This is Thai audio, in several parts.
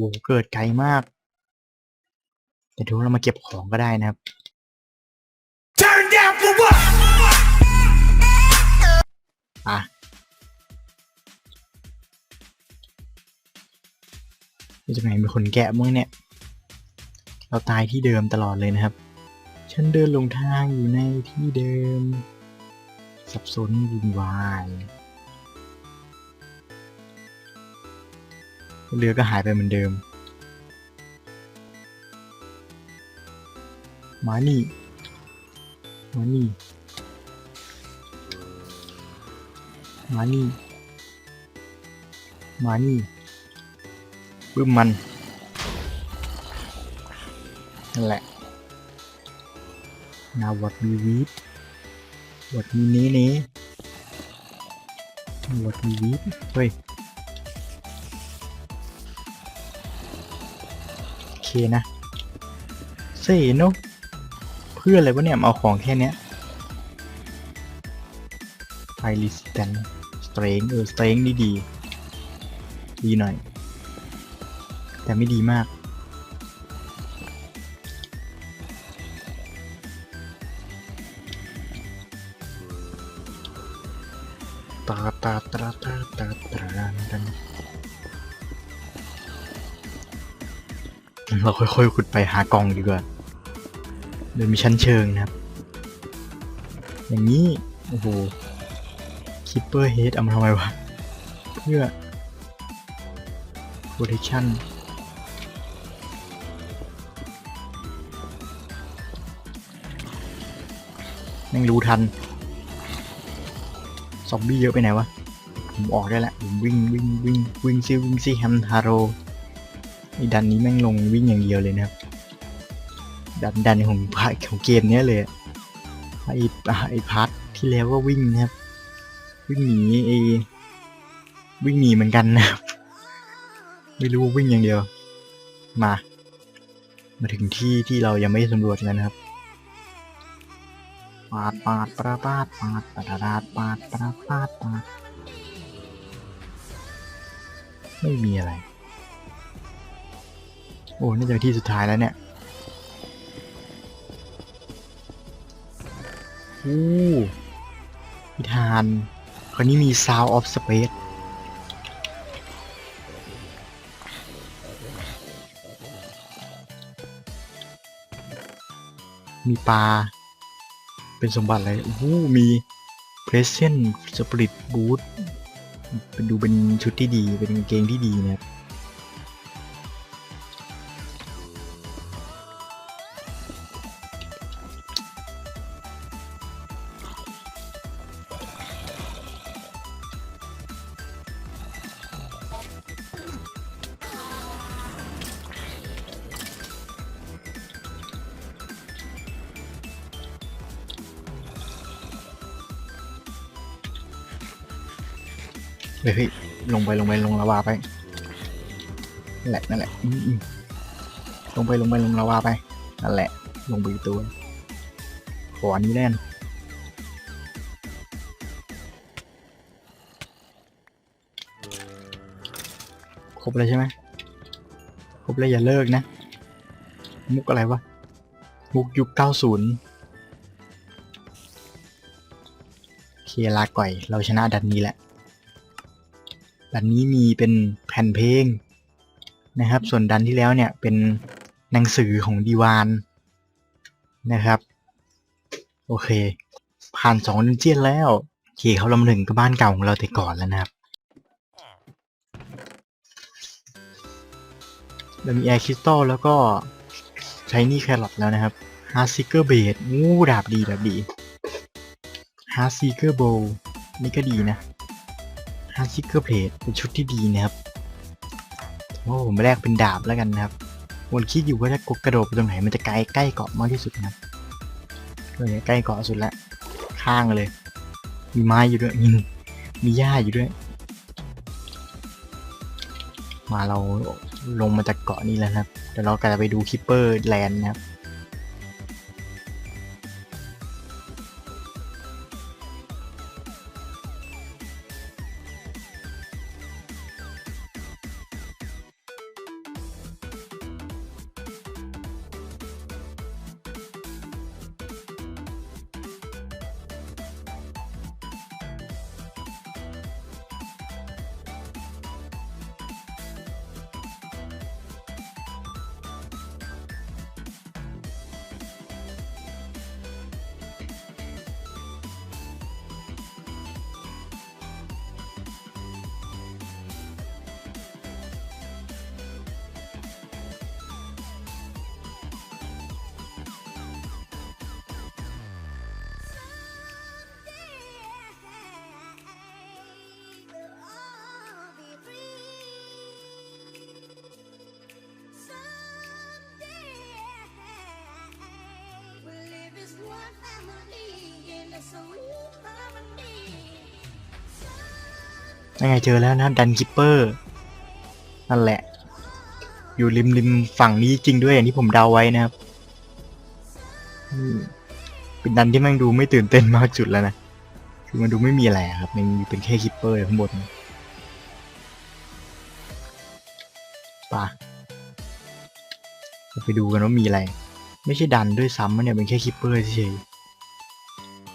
โหเกิดไกลมากแต่ทุกเรามาเก็บของก็ได้นะครับ Turn down for what? อะนี่จะไหนมีคนแกะมั้งเนี่ย เราตายที่เดิมตลอดเลยนะครับ ฉันเดินลงทางอยู่ในที่เดิม สับสนวุ่นวาย เรือก็หายไปเหมือนเดิม มานี่ มานี่ มานี่ มานี่บึ้มมัน นั่นแหละ นาวัดมีวีดวัดมีเนเนวัดมีวีดเฮ้ย เคนะเซ่เนอะเพื่ออะไรวะเนี่ยเอาของแค่เนี้ยไฟลิสแตนสเตรงเออสเตรงนี่ดี ดีหน่อย แต่ไม่ดีมาก เราค่อยๆขุดไปหากล่องดีกว่าโดยมีชั้นเชิงนะครับ อย่างนี้ โอ้โหคิปเปอร์เฮดเอามาทำไมวะ เพื่อ protection แม่งรู้ทัน ซอมบี้เยอะไปไหนวะ ผมออกได้แล้วผมวิ่งวิ่งวิ่งวิ่งซิวิ่งซิแฮมทาโร ดันนี้แม่งลงวิ่งอย่างเดียวเลยนะครับ ดันดันของพาของเกมเนี้ยเลยไอ้ไอ้พาร์ทที่แล้วก็วิ่งนะครับ วิ่งหนีไอ้วิ่งหนีเหมือนกันนะครับ ไม่รู้วิ่งอย่างเดียว มา มาถึงที่ที่เรายังไม่สำรวจกันนะครับปาดปาดปราปาดปาดปาดปาดปาดปาดปาดไม่มีอะไร โอ้นี่จะที่สุดท้ายแล้วเนี่ยอู้พิธานคราวนี้มี Sound of Space มีปลา เป็นสมบัติอะไรโอ้โหมี Present Spirit Boot เป็นดูเป็นชุดที่ดี เป็นกางเกงที่ดีนะครับ เฮ้ยเฮ้ยลงไปลงไปลงลาวาไปนั่นแหละนั่นแหละลงไปลงไปลงลาวาไปนั่นแหละ ลงไปตัวขออันนี้แน่นครบเลยใช่ไหมครบเลยอย่าเลิกนะ มุกอะไรวะ มุกยุคเก้าศูนย์เคลาก่อย เราชนะดันนี้แหละ ดันนี้มีเป็นแผ่นเพลงนะครับ ส่วนดันที่แล้วเนี่ยเป็นหนังสือของดีวานนะครับ โอเค ผ่านสองดันเจียนแล้วโอเคเขาเรามาถึงกับบ้านเก่าของเราแต่ก่อนแล้วนะครับเรามีแอร์คริสตัลแล้วก็ใช้นี่แครอทแล้วนะครับฮาร์ซิเกอร์เบดงูดาบดีดาบดีฮาร์ซิเกอร์โบนี่ก็ดีนะ ฮาร์ซิเกอร์เพลทเป็นชุดที่ดีนะครับโอ้ผมแรกเป็นดาบแล้วกันนะครับวนคิดอยู่ว่าถ้ากระโดดไปตรงไหนมันจะไกลใกล้เกาะมากที่สุดนะครับเลยใกล้เกาะสุดละข้างเลย มีไม้อยู่ด้วยมีมีหญ้าอยู่ด้วย มาเราลงมาจากเกาะนี้แล้วนะครับเดี๋ยวเรากลังไปดูคิปเปอร์แลนด์นะครับ ยังไงเจอแล้วนะดันคิปเปอร์ นั่นแหละ อยู่ริมริมฝั่งนี้จริงด้วยอย่างที่ผมเดาไว้นะครับเป็นดันที่แม่งดูไม่ตื่นเต้นมากจุดแล้วนะ คือมันดูไม่มีอะไรครับ มันเป็นแค่คิปเปอร์ข้างบนป่ะไปดูกันว่ามีอะไร ไม่ใช่ดันด้วยซ้ำมันเนี่ยเป็นแค่คิปเปอร์เฉย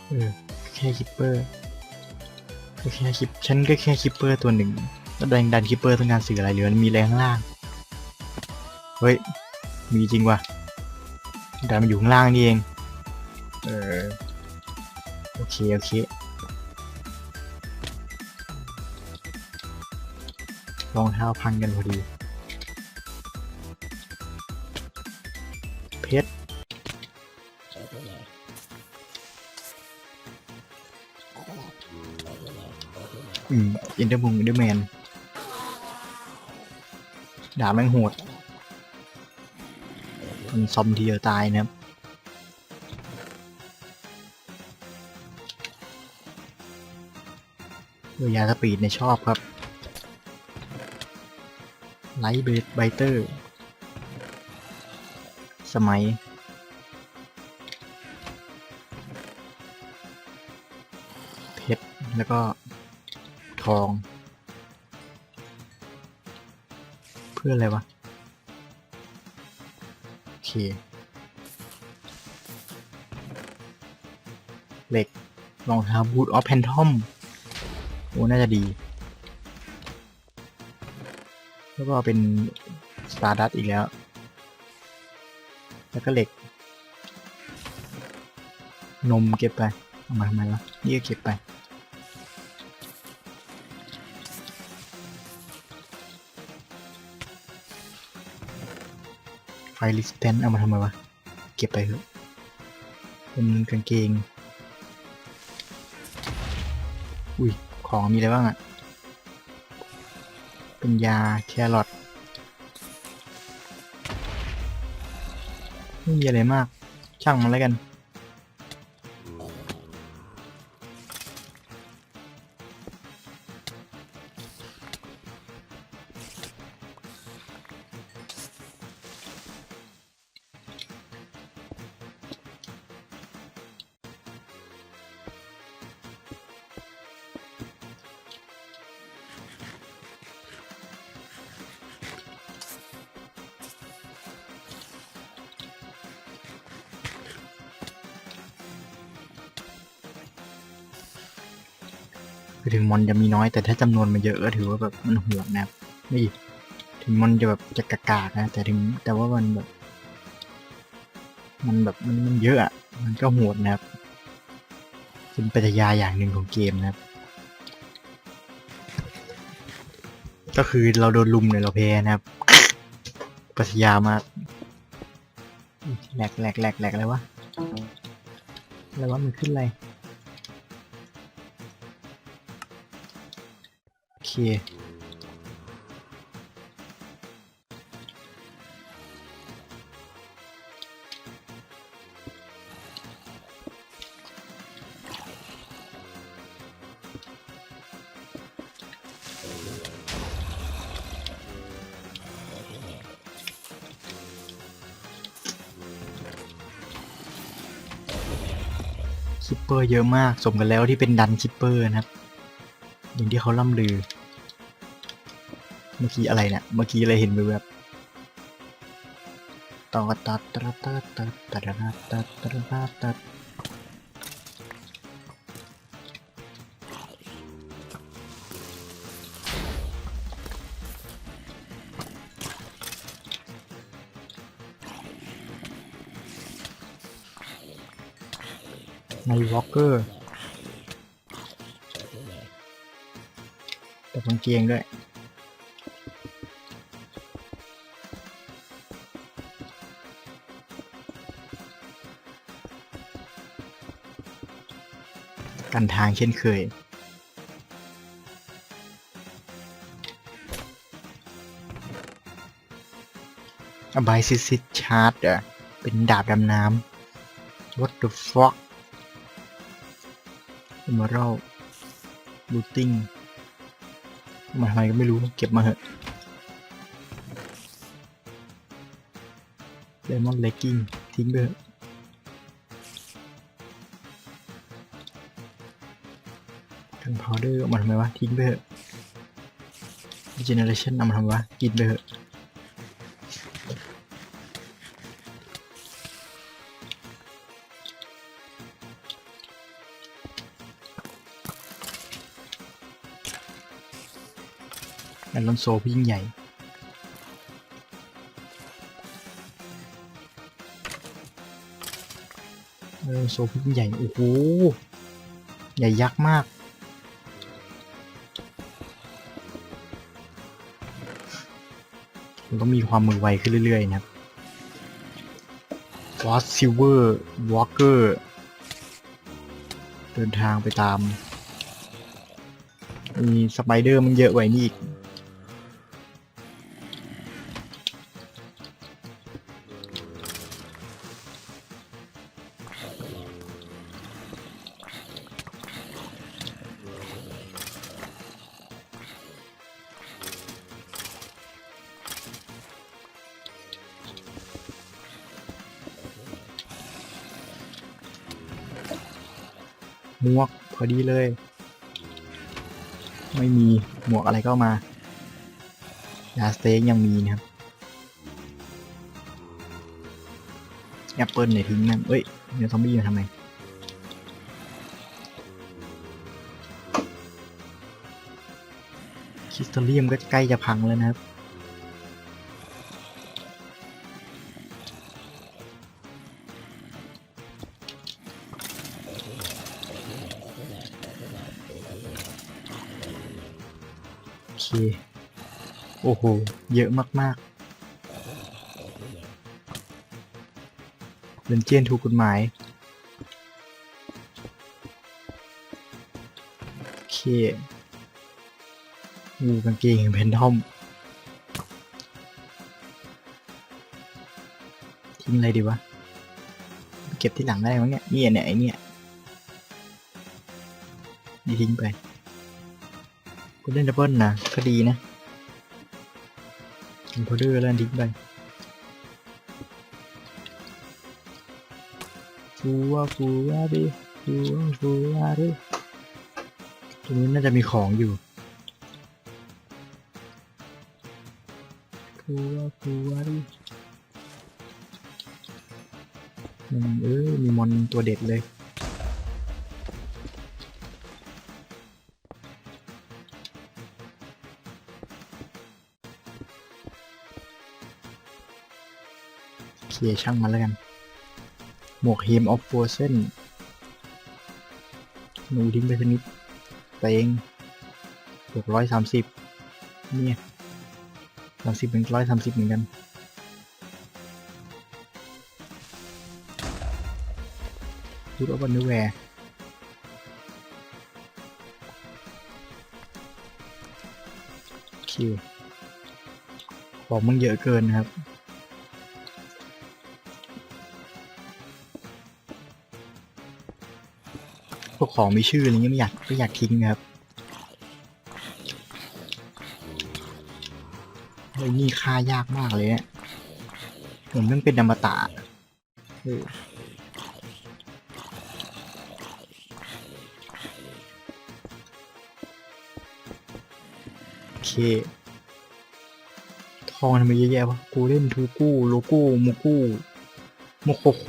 เออแค่คิปเปอร์ ก็แค่คลิปฉันก็แค่คลิปเปอร์ตัวหนึ่งแล้วดันดันคลิปเปอร์ต้องการสื่ออะไรหรือมันมีอะไรข้างล่าง เฮ้ย มีจริงว่ะดันมันอยู่ข้างล่างนี่เอง เออ โอเค โอเค รองเท้าพังกันพอดี อืมอินเตอร์มุงอินเตอร์แมนด่าแม่งโหดมันซอมทีเดียวตายนะครับเรือยาสปีดเนี่ยชอบครับ ไลท์เบดไบเตอร์ สมัย เพชร แล้วก็ ทอง เพื่ออะไรวะ โอเค เหล็กรองเท้าบูทออฟแพนทอม โอ้ น่าจะดี แล้วก็เป็นสตาร์ดัตอีกแล้ว แล้วก็เหล็ก นมเก็บไป เอามาทำไมวะนี่ก็เก็บไป ไฟลิสแตนเอามาทำไมวะ เก็บไปเถอะเป็นกางเกง อุ้ย ของมีอะไรบ้างอะเป็นยาแครอทไม่มีอะไรมาก ช่างมันแล้วกัน คือถึงมอนจะมีน้อยแต่ถ้าจำนวนมันเยอะก็ถือว่าแบบมันโหดนะครับนี่ถึงมอนจะแบบจะกากานะ แต่ถึงแต่ว่ามันแบบ มันแบบมันมันเยอะอะมันก็โหดนะครับเป็นปรัชญาอย่างหนึ่งของเกมนะครับ ก็คือเราโดนลุมเนี่ยเราแพ้นะครับปรัชญามากแหลกแหลกแหลกแหลกอะไรวะอะไรวะมันขึ้นอะไร คิปเปอร์เยอะมาก สมกันแล้วที่เป็นดันคิปเปอร์นะครับ อย่างที่เขาล่ำลือ เมื่อกี้อะไรเนี่ย เมื่อกี้อะไรเห็นแบบตอตัดตัดตัดตัดตัดตัดตัดตัดตัดตัดในวอล์กเกอร์แต่คนเกียงด้วย กันทางเช่นเคย อบายซิซิชาร์ดอะเป็นดาบดำน้ำ What the fuck Emerald Looting มาทำไมก็ไม่รู้ เก็บมาเหอะเลมอนเลกกิ้งทิ้งไปเถอะ เดอร์เอมาทำไมวะทิ้งไปเถอะเจเนเรชันเอามาทำไมวะกินไปเถอะแอลอนโซผู้ยิ่งใหญ่แออโซผู้ยิ่งใหญ่ โอ้โห ใหญ่ยักษ์มาก ต้องมีความมือไวขึ้นเรื่อยๆนะครับวอสซิลเวอร์วอลเกอร์เดินทางไปตาม มีสไปเดอร์มันเยอะไว้นี่อีก หมวกพอดีเลย ไม่มีหมวกอะไรก็มายาสเต็กยังมีนะครับแอปเปิลเนี่ยทิ้งนั่นเอ้ยเนื้อซอมบี้มาทำไมคริสตัลเลียมก็ใกล้จะพังแล้วนะครับ เค โอ้โห เยอะมากๆเดินเจียนถูกกฎหมาย โอเคงูกางเกงแพนทอมทิ้งอะไรดีวะ เก็บที่หลังได้มั้งเนี่ยเนี่ยเนี่ยไอเนี่ยนี่ทิ้งไป กูเล่นดับเบิลนะก็ดีนะกินพอดื้อแล้วทิ้งไปฟูว่าฟูว่าดิฟูว่าฟูว่าดิตรงนี้น่าจะมีของอยู่ฟูว่าฟูว่าดิเอ้ยมีมอนตัวเด็ดเลย ช่างมันแล้วกัน หมวกเฮมออฟโฟเซนหนูทิ้งไปชนิดเตงบวกร้อยสามสิบเนี่ยสามสิบเป็นร้อยสามสิบเหมือนกันรูดออฟวันเดอร์แวร์โอเคของมันเยอะเกินนะครับ พวกของมีชื่ออะไรเงี้ยไม่อยากไม่อยากทิ้งนะครับเฮ้นี่ค่ายากมากเลยเนี่ยเหมือนมันเป็นอมตะเออโอเค ทองทำไมเยอะแยะวะกูเล่นทูกู้โลโก้มูกู้โมโคโค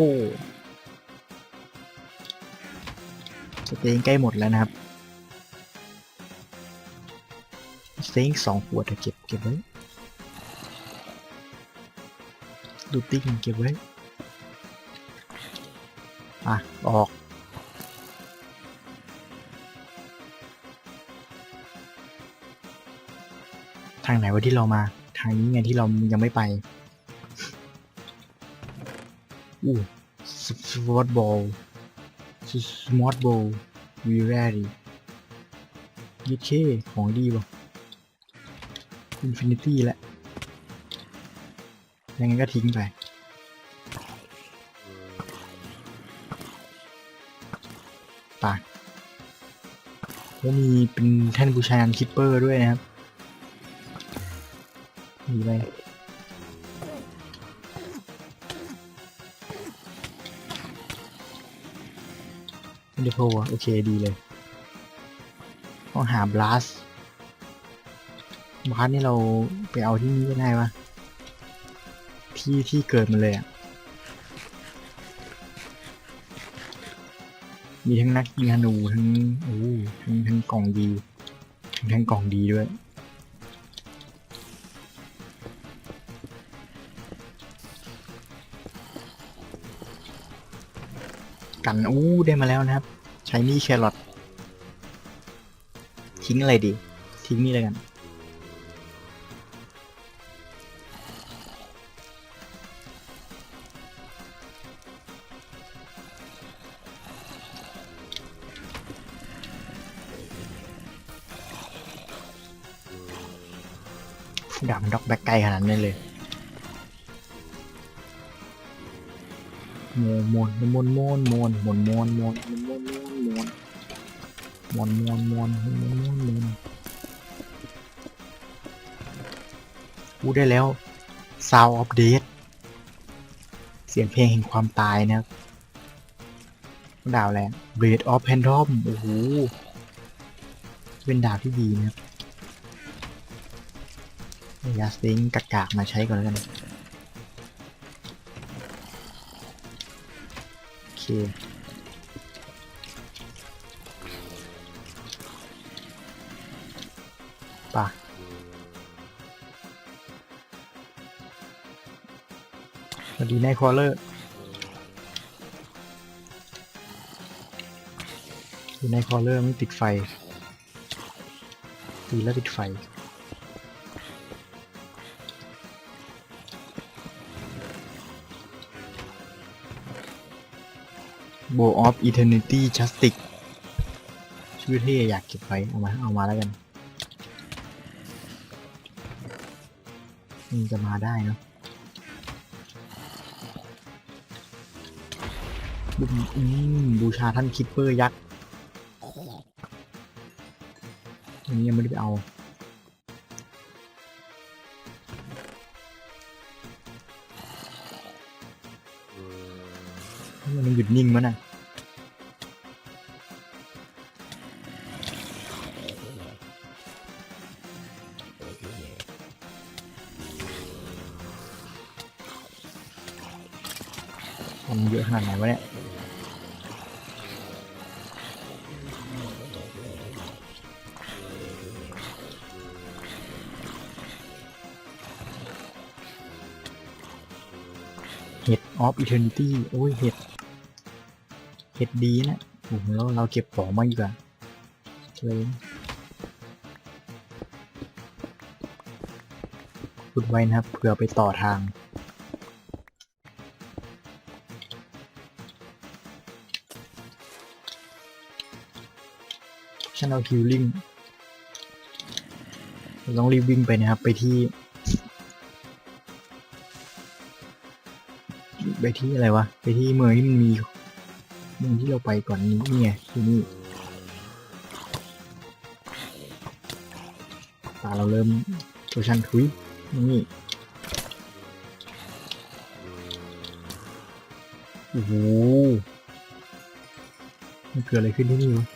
เต็งใกล้หมดแล้วนะครับสเต็งสองขวดอะเก็บเก็บไว้ดูติ้งเก็บไว้อะ ออกทางไหนวะที่เรามา ทางนี้ไงที่เรายังไม่ไป อู้สวอตบอล สมอตโบวีแรดียิเคของดีป่ะอินฟินิตี้แหละ ยังไงก็ทิ้งไปปากแล้วมีเป็นแท่นบูชายันคิปเปอร์ด้วยนะครับดีไหม ด้โพลอะโอเคดีเลย ต้องหาบลัสบลัสนี่เราไปเอาที่นี่ได้ปะที่ที่เกิดมันเลยอะ มีทั้งนักยิงธนูทั้งโอ้ทั้งทั้งกล่องดี ทั้งทั้งกล่องดีด้วย กันอู้ได้มาแล้วนะครับ ใช้นี่แครอททิ้งอะไรดี ทิ้งนี่เลยกัน ดาบมันดอกแบ็กไกลขนาดนั้เลย มนโมนโมนโมนโมนโมนโมนโมนโมนโมนโมนโมนโมนโมนโมนโมนโมนโมนพูดได้แล้ว Sound of Death เสียงเพลงแห่งความตายนะดาวแรง Blade of Phantom โอ้โหเป็นดาบที่ดีนะครับยาสติงกากากๆมาใช้ก่อนแล้วกัน เคป่ะสวัสดีนายคอเลอร์ดูนายคอเลอร์ไม่ติดไฟ ตีแล้วติดไฟ Bow of Eternity Justice ชื่อเท่อยากเก็บไว้ เอามาเอามาแล้วกันมันจะมาได้เนาะบูอืมบูชาท่านคิปเปอร์ยักษ์อันนี้ยังไม่ได้ไปเอามันหยุดนิ่งมั้ยน่ะ มันเยอะขนาดไหนวะเนี่ยเห็ดออฟอีเทนตี้โอ้ยเห็ด เห็ดดีนะโอ้โหเราเก็บของมาอีกอะเลยขุดไว้นะครับเผื่อไปต่อทาง ฉันเอาฮิลลิ่งเราต้องรีบวิ่งไปนะครับ ไปที่ ไปที่อะไรวะ ไปที่เมืองที่มันมีเมืองที่เราไปก่อนนี้นี่ไงที่นี่ตาเราเริ่มโพชันทุยนี่โอ้โหมันเกิดอะไรขึ้นที่นี่วะ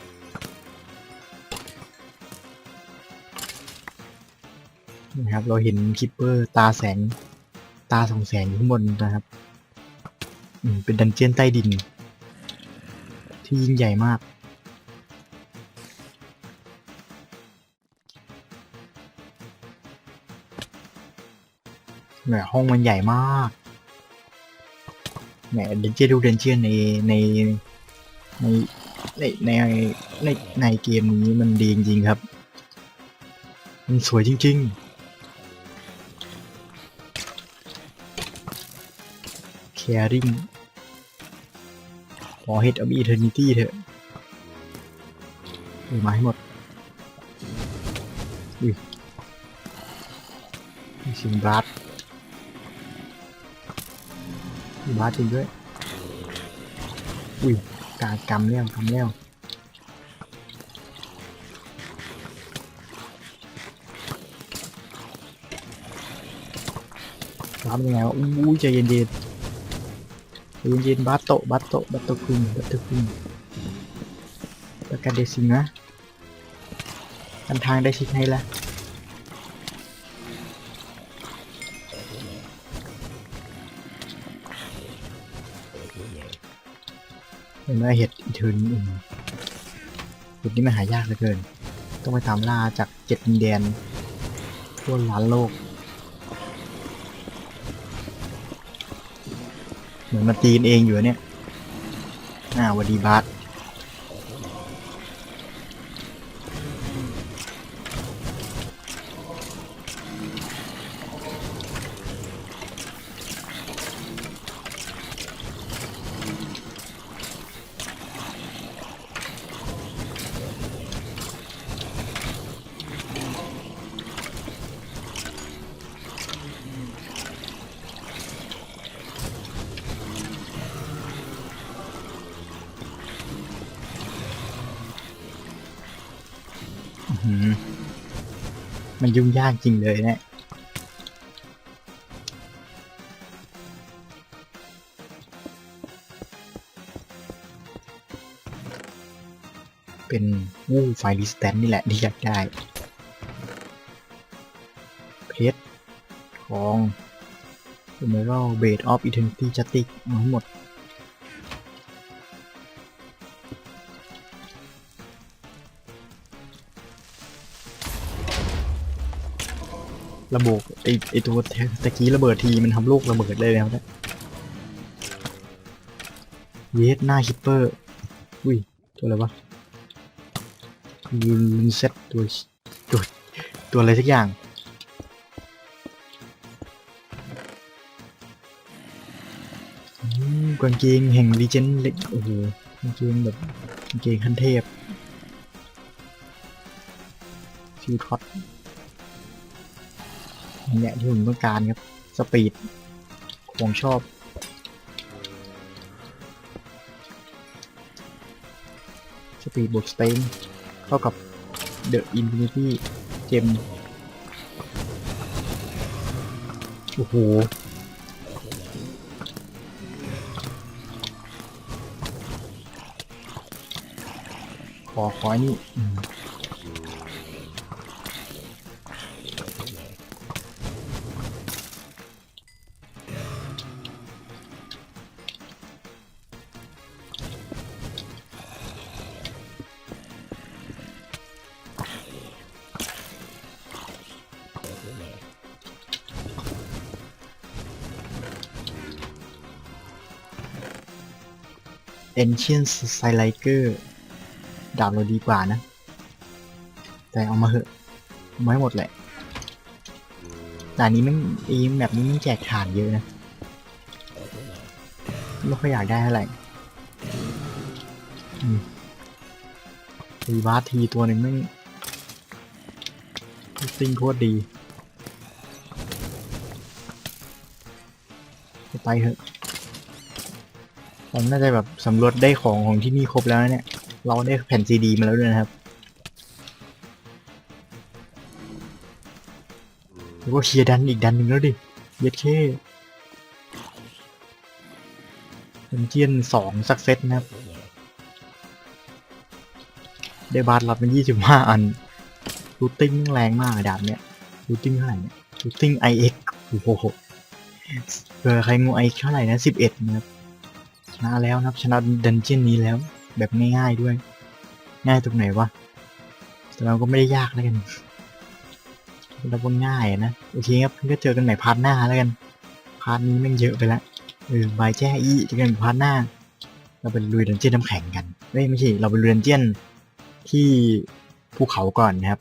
นะครับ เราเห็นคิปเปอร์ตาแสง ตาสองแสงอยู่ข้างบนนะครับเป็นดันเจียนใต้ดิน ที่ยิ่งใหญ่มาก แหมห้องมันใหญ่มาก แหมเดนเจียนดูเดนเจียนในในในในในในในเกมนี้มันดีจริงๆครับ มันสวยจริง ๆ caring ขอ Head of Eternity เถอะเอามาให้หมดอุ้ยมีเสียงบลัดมีบลัดจริงด้วย อุ้ยกากำแล้วกำแล้วรับยังไงวะอู้ยใจเย็นๆ ใจเย็นบัตโตบัตโตบัตโตคุงบัตโตคุงประกาศเดซิงนะกันทางได้ชิดให้ละเห็นไหมเห็ดอีเทิร์นอืมเห็ดนี้มันหายากเหลือเกิน ต้องไปตามล่าจากเจ็ดดินแดนทั่วล้านโลก เหมือนมาตีนเองอยู่เนี่ย อ่าวัดดีบาส มันยุ่งยากจริงเลยเนี่ยเป็นงูไฟลิสแตนนี่แหละที่อยากได้ เพชรทองเอเมอรัลเบดออฟอิเทนตี้จัตติกมาทั้งหมด ระบบไอไอตัวตะกี้ระเบิดทีมันทำโลกระเบิดเลยนะครับเนี่ยเวสหน้าฮิปเปอร์ อุ้ย ตัวอะไรวะลุนลุนเซ็ตตัวตัวตัวอะไรสักอย่าง กางเกงแห่งลีเจนเล็ก โอ้โหกางเกงแบบกางเกงขั้นเทพฟิวท็อต เนี่ยที่ผมต้องการครับ สปีดของชอบ สปีดบวกสเตนเท่ากับเดอะอินฟินิตี้เจมโอ้โหขอขออนี่ อืมเอนเชียนไซไลเกอร์ดาบเราดีกว่านะ แต่เอามาเหอะเอามาให้หมดแหละแต่อันนี้มันอีแบบนี้มันแจกฐานเยอะนะไม่ค่อยอยากได้เท่าไหร่ตีบาสทีตัวหนึ่งไม่ซิงโคตรดี ไปเถอะ ผมน่าจะแบบสำรวจได้ของของที่นี่ครบแล้วเนี่ย เราได้แผ่นซีดีมาแล้วด้วยนะครับแล้วก็เคลียร์ดันอีกดันหนึ่งแล้วดิเย็ดเคเป็นเจียนสองสักเซตนะครับ ได้บาร์ลัดเป็นยี่สิบห้าอันรูทติ้งแรงมากดาบเนี่ยรูทติ้งเท่าไหร่เนี่ยรูทติ้ง IX โอ้โหเผื่อใครงง IX เท่าไหร่นะสิบเอ็ดนะครับ นะแล้วนะครับชนะดันเจียนนี้แล้ว แบบง่ายๆด้วย ง่ายตรงไหนวะแต่เราก็ไม่ได้ยากแล้วกันเราก็ง่ายนะโอเคครับก็เจอกันใหม่พาร์ทหน้าแล้วกันพาร์ทนี้แม่งเยอะไปละเออบายแจ้อีเจอกันพาร์ทหน้า เราไปลุยดันเจียนน้ำแข็งกันเอ้ยไม่ใช่เราไปลุยดันเจียนที่ภูเขาก่อนนะครับ